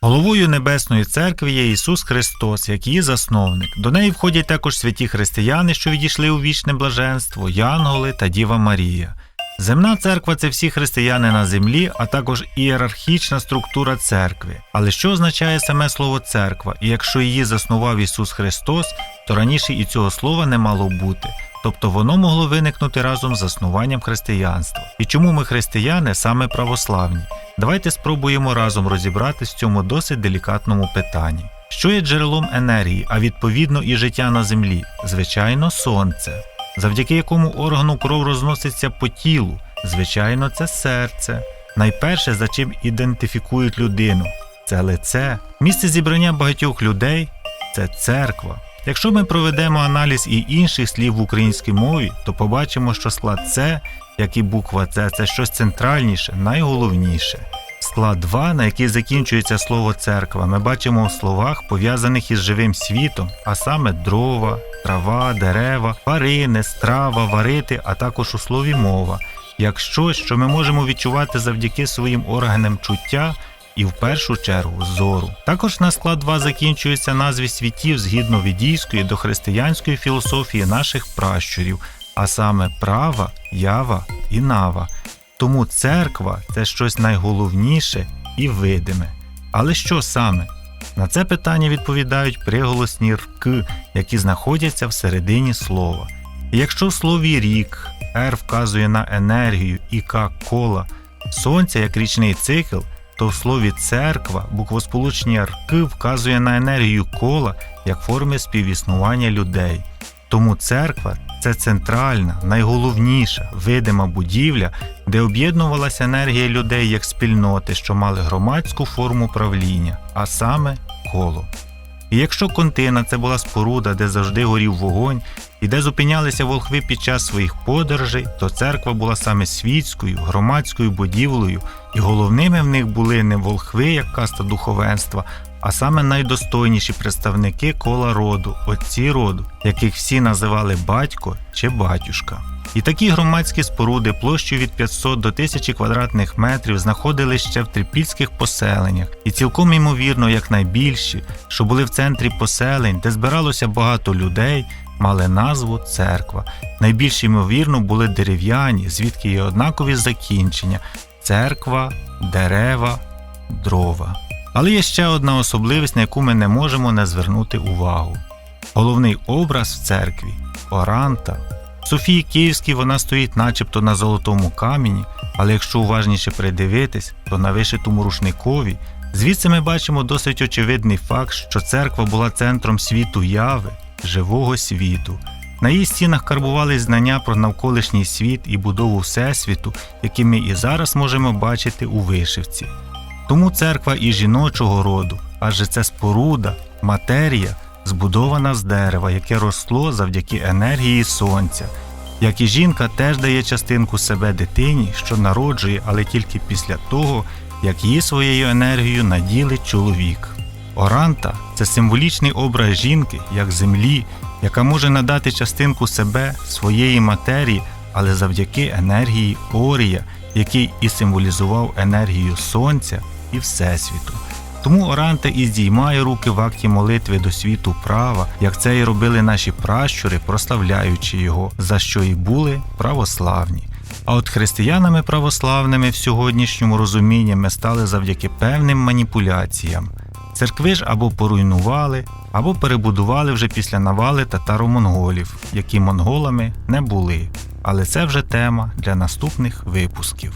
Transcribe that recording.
Головою Небесної церкви є Ісус Христос, як її засновник. До неї входять також святі християни, що відійшли у вічне блаженство, Янголи та Діва Марія. Земна церква це всі християни на землі, а також ієрархічна структура церкви. Але що означає саме слово церква? І якщо її заснував Ісус Христос, то раніше і цього слова не мало бути. Тобто воно могло виникнути разом з заснуванням християнства. І чому ми християни саме православні? Давайте спробуємо разом розібратись в цьому досить делікатному питанні. Що є джерелом енергії, а відповідно і життя на землі? Звичайно, сонце, завдяки якому органу кров розноситься по тілу. Звичайно, це серце. Найперше, за чим ідентифікують людину, це лице. Місце зібрання багатьох людей це церква. Якщо ми проведемо аналіз і інших слів в українській мові, то побачимо, що склад С, як і буква С, це щось центральніше, найголовніше. Склад 2, на який закінчується слово церква, ми бачимо у словах, пов'язаних із живим світом, а саме дрова, трава, дерева, тварини, страва, варити, а також у слові мова, як щось, що ми можемо відчувати завдяки своїм органам чуття і в першу чергу зору. Також на склад 2 закінчуються назви світів згідно відійської до християнської філософії наших пращурів, а саме права, ява і нава. Тому церква це щось найголовніше і видиме. Але що саме? На це питання відповідають приголосні рки, які знаходяться всередині слова. Якщо в слові рік Р вказує на енергію і К кола, сонця як річний цикл, то в слові церква буквосполучення рки вказує на енергію кола як форми співіснування людей. Тому церква це центральна, найголовніша видима будівля, де об'єднувалася енергія людей як спільноти, що мали громадську форму правління, а саме коло. І якщо контина це була споруда, де завжди горів вогонь, і де зупинялися волхви під час своїх подорожей, то церква була саме світською, громадською будівлею, і головними в них були не волхви, як каста духовенства, а саме найдостойніші представники кола роду, отці роду, яких всі називали батько чи батюшка. І такі громадські споруди площею від 500 до 1000 квадратних метрів знаходились ще в трипільських поселеннях, і цілком ймовірно, як найбільші, що були в центрі поселень, де збиралося багато людей, мали назву церква. Найбільш ймовірно були дерев'яні, звідки є однакові закінчення: церква, дерева, дрова. Але є ще одна особливість, на яку ми не можемо не звернути увагу. Головний образ в церкві оранта. В Софії Київській вона стоїть начебто на золотому камені, але якщо уважніше придивитись, то на вишитому рушникові. Звідси ми бачимо досить очевидний факт, що церква була центром світу яви, живого світу. На її стінах карбувались знання про навколишній світ і будову Всесвіту, які ми і зараз можемо бачити у вишивці. Тому церква і жіночого роду, адже це споруда, матерія, збудована з дерева, яке росло завдяки енергії сонця. Як і жінка теж дає частинку себе дитині, що народжує, але тільки після того, як її своєю енергією наділить чоловік. Оранта це символічний образ жінки, як землі, яка може надати частинку себе своєї матерії, але завдяки енергії Орія, який і символізував енергію сонця і Всесвіту. Тому Оранта і здіймає руки в акті молитви до світу права, як це і робили наші пращури, прославляючи його, за що і були православні. А от християнами православними в сьогоднішньому розумінні ми стали завдяки певним маніпуляціям. Церкви ж або поруйнували, або перебудували вже після навали татаро-монголів, які монголами не були. Але це вже тема для наступних випусків.